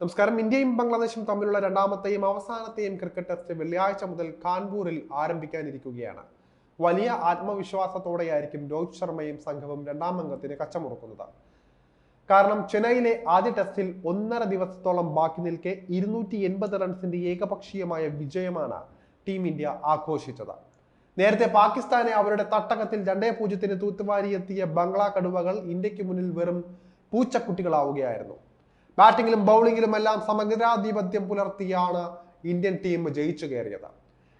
നമസ്കാരം. ഇന്ത്യയും ബംഗ്ലാദേശും തമ്മിലുള്ള രണ്ടാമത്തെയും അവസാനത്തെയും ക്രിക്കറ്റ് ടെസ്റ്റ് വെള്ളിയാഴ്ച മുതൽ കാൺപൂരിൽ ആരംഭിക്കാനിരിക്കുകയാണ്. വലിയ ആത്മവിശ്വാസത്തോടെയായിരിക്കും രോഹിത് ശർമ്മയും സംഘവും രണ്ടാം അംഗത്തിന് കച്ചമുറക്കുന്നത്. കാരണം ചെന്നൈയിലെ ആദ്യ ടെസ്റ്റിൽ ഒന്നര ദിവസത്തോളം ബാക്കി നിൽക്കെ ഇരുന്നൂറ്റി എൺപത് റൺസിന്റെ ഏകപക്ഷീയമായ വിജയമാണ് ടീം ഇന്ത്യ ആഘോഷിച്ചത്. നേരത്തെ പാകിസ്ഥാനെ അവരുടെ തട്ടകത്തിൽ രണ്ടേ പൂജ്യത്തിന് തൂത്തുവാരിയെത്തിയ ബംഗ്ലാ കടുവകൾ ഇന്ത്യയ്ക്ക് മുന്നിൽ വെറും പൂച്ചക്കുട്ടികളാവുകയായിരുന്നു. ബാറ്റിങ്ങിലും ബൗളിങ്ങിലും എല്ലാം സമഗ്രാധിപത്യം പുലർത്തിയാണ് ഇന്ത്യൻ ടീം ജയിച്ചു കയറിയത്.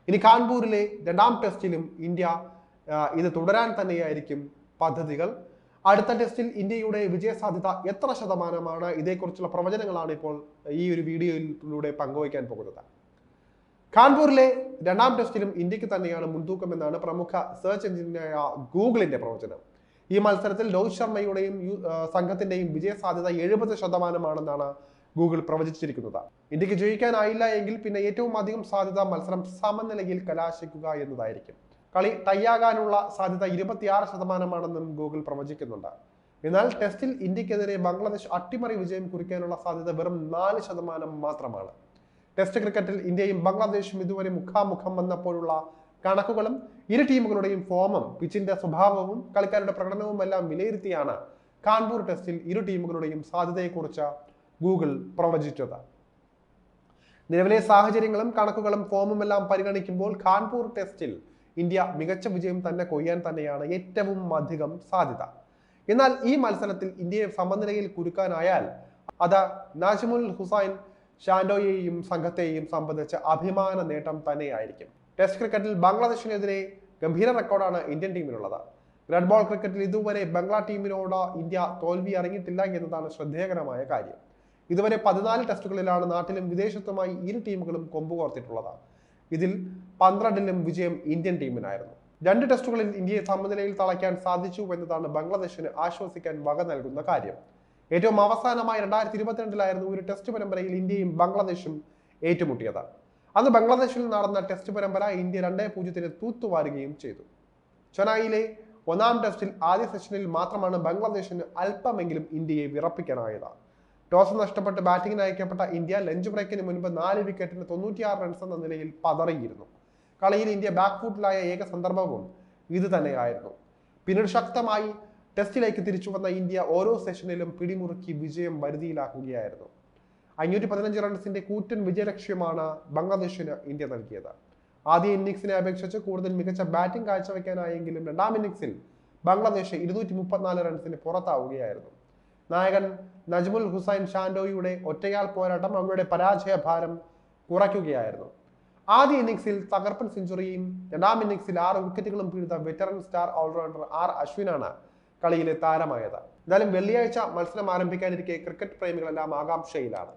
ഇനി കാൺപൂരിലെ രണ്ടാം ടെസ്റ്റിലും ഇന്ത്യ ഇത് തുടരാൻ തന്നെയായിരിക്കും പദ്ധതികൾ. അടുത്ത ടെസ്റ്റിൽ ഇന്ത്യയുടെ വിജയസാധ്യത എത്ര ശതമാനമാണ്? ഇതേക്കുറിച്ചുള്ള പ്രവചനങ്ങളാണ് ഇപ്പോൾ ഈ ഒരു വീഡിയോയിലൂടെ പങ്കുവയ്ക്കാൻ പോകുന്നത്. കാൺപൂരിലെ രണ്ടാം ടെസ്റ്റിലും ഇന്ത്യയ്ക്ക് തന്നെയാണ് മുൻതൂക്കം എന്നാണ് പ്രമുഖ സെർച്ച് എഞ്ചിനായ ഗൂഗിളിന്റെ പ്രവചനം. ഈ മത്സരത്തിൽ രോഹിത് ശർമ്മയുടെയും സംഘത്തിന്റെയും വിജയ സാധ്യത എഴുപത് ശതമാനമാണെന്നാണ് ഗൂഗിൾ പ്രവചിച്ചിരിക്കുന്നത്. ഇന്ത്യയ്ക്ക് ജയിക്കാനായില്ല എങ്കിൽ പിന്നെ ഏറ്റവും അധികം സാധ്യത മത്സരം സമനിലയിൽ കലാശിക്കുക എന്നതായിരിക്കും. കളി ടൈയാകാനുള്ള സാധ്യത ഇരുപത്തിയാറ് ശതമാനമാണെന്നും ഗൂഗിൾ പ്രവചിക്കുന്നുണ്ട്. എന്നാൽ ടെസ്റ്റിൽ ഇന്ത്യക്കെതിരെ ബംഗ്ലാദേശ് അട്ടിമറി വിജയം കുറിക്കാനുള്ള സാധ്യത വെറും നാല് ശതമാനം മാത്രമാണ്. ടെസ്റ്റ് ക്രിക്കറ്റിൽ ഇന്ത്യയും ബംഗ്ലാദേശും ഇതുവരെ മുഖാമുഖം വന്നപ്പോഴുള്ള കണക്കുകളും ഇരു ടീമുകളുടെയും ഫോമും പിച്ചിന്റെ സ്വഭാവവും കളിക്കാരുടെ പ്രകടനവും എല്ലാം വിലയിരുത്തിയാണ് കാൺപൂർ ടെസ്റ്റിൽ ഇരു ടീമുകളുടെയും സാധ്യതയെക്കുറിച്ച് ഗൂഗിൾ പ്രവചിച്ചത്. നിലവിലെ സാഹചര്യങ്ങളും കണക്കുകളും ഫോമും എല്ലാം പരിഗണിക്കുമ്പോൾ കാൺപൂർ ടെസ്റ്റിൽ ഇന്ത്യ മികച്ച വിജയം തന്നെ കൊയ്യാൻ തന്നെയാണ് ഏറ്റവും അധികം സാധ്യത. എന്നാൽ ഈ മത്സരത്തിൽ ഇന്ത്യയെ സമനിലയിൽ കുരുക്കാനായാൽ അത് നാജിമുൽ ഹുസൈൻ ഷാൻഡോയെയും സംഘത്തെയും സംബന്ധിച്ച് അഭിമാന നേട്ടം തന്നെയായിരിക്കും. ടെസ്റ്റ് ക്രിക്കറ്റിൽ ബംഗ്ലാദേശിനെതിരെ ഗംഭീര റെക്കോർഡാണ് ഇന്ത്യൻ ടീമിനുള്ളത്. റെഡ് ബോൾ ക്രിക്കറ്റിൽ ഇതുവരെ ബംഗ്ലാ ടീമിനോട് ഇന്ത്യ തോൽവി അറിഞ്ഞിട്ടില്ല എന്നതാണ് ശ്രദ്ധേയകരമായ കാര്യം. ഇതുവരെ പതിനാല് ടെസ്റ്റുകളിലാണ് നാട്ടിലും വിദേശത്തുമായി ഇരു ടീമുകളും കൊമ്പുകോർത്തിട്ടുള്ളത് ഇതിൽ പന്ത്രണ്ടിലും വിജയം ഇന്ത്യൻ ടീമിനായിരുന്നു. രണ്ട് ടെസ്റ്റുകളിൽ ഇന്ത്യയെ സമനിലയിൽ തളയ്ക്കാൻ സാധിച്ചു എന്നതാണ് ബംഗ്ലാദേശിന് ആശ്വസിക്കാൻ വക നൽകുന്ന കാര്യം. ഏറ്റവും അവസാനമായി രണ്ടായിരത്തി ഇരുപത്തിരണ്ടിലായിരുന്നു ഒരു ടെസ്റ്റ് പരമ്പരയിൽ ഇന്ത്യയും ബംഗ്ലാദേശും ഏറ്റുമുട്ടിയത്. അന്ന് ബംഗ്ലാദേശിൽ നടന്ന ടെസ്റ്റ് പരമ്പര ഇന്ത്യ രണ്ടേ പൂജ്യത്തിന് തൂത്തുവാരുകയും ചെയ്തു. ചെന്നൈയിലെ ഒന്നാം ടെസ്റ്റിൽ ആദ്യ സെഷനിൽ മാത്രമാണ് ബംഗ്ലാദേശിന് അല്പമെങ്കിലും ഇന്ത്യയെ വിറപ്പിക്കാനായത്. ടോസ് നഷ്ടപ്പെട്ട് ബാറ്റിംഗിന് അയക്കപ്പെട്ട ഇന്ത്യ ലഞ്ച് ബ്രേക്കിന് മുൻപ് നാല് വിക്കറ്റിന് തൊണ്ണൂറ്റിയാറ് റൺസ് എന്ന നിലയിൽ പതറിയിരുന്നു. കളിയിൽ ഇന്ത്യ ബാക്ക് ഫുട്ടിലായ ഏക സന്ദർഭവും ഇത് തന്നെയായിരുന്നു പിന്നീട് ശക്തമായി ടെസ്റ്റിലേക്ക് തിരിച്ചു വന്ന ഇന്ത്യ ഓരോ സെഷനിലും പിടിമുറുക്കി വിജയം വരുതിയിലാക്കുകയായിരുന്നു. അഞ്ഞൂറ്റി പതിനഞ്ച് റൺസിന്റെ കൂറ്റൻ വിജയലക്ഷ്യമാണ് ബംഗ്ലാദേശിന് ഇന്ത്യ നൽകിയത്. ആദ്യ ഇന്നിംഗ്സിനെ അപേക്ഷിച്ച് കൂടുതൽ മികച്ച ബാറ്റിംഗ് കാഴ്ചവെക്കാനായെങ്കിലും രണ്ടാം ഇന്നിംഗ്സിൽ ബംഗ്ലാദേശ് ഇരുന്നൂറ്റി മുപ്പത്തിനാല് റൺസിന് പുറത്താവുകയായിരുന്നു. നായകൻ നജ്മുൽ ഹുസൈൻ ഷാൻഡോയുടെ ഒറ്റയാൾ പോരാട്ടം അവരുടെ പരാജയ ഭാരം കുറയ്ക്കുകയായിരുന്നു. ആദ്യ ഇന്നിംഗ്സിൽ തകർപ്പൻ സെഞ്ചുറിയും രണ്ടാം ഇന്നിംഗ്സിൽ ആറ് വിക്കറ്റുകളും പിഴുത വെറ്ററൻ സ്റ്റാർ ഓൾറൗണ്ടർ ആർ അശ്വിനാണ് കളിയിലെ താരമായത്. എന്തായാലും വെള്ളിയാഴ്ച മത്സരം ആരംഭിക്കാനിരിക്കെ ക്രിക്കറ്റ് പ്രേമികളെല്ലാം ആകാംക്ഷയിലാണ്.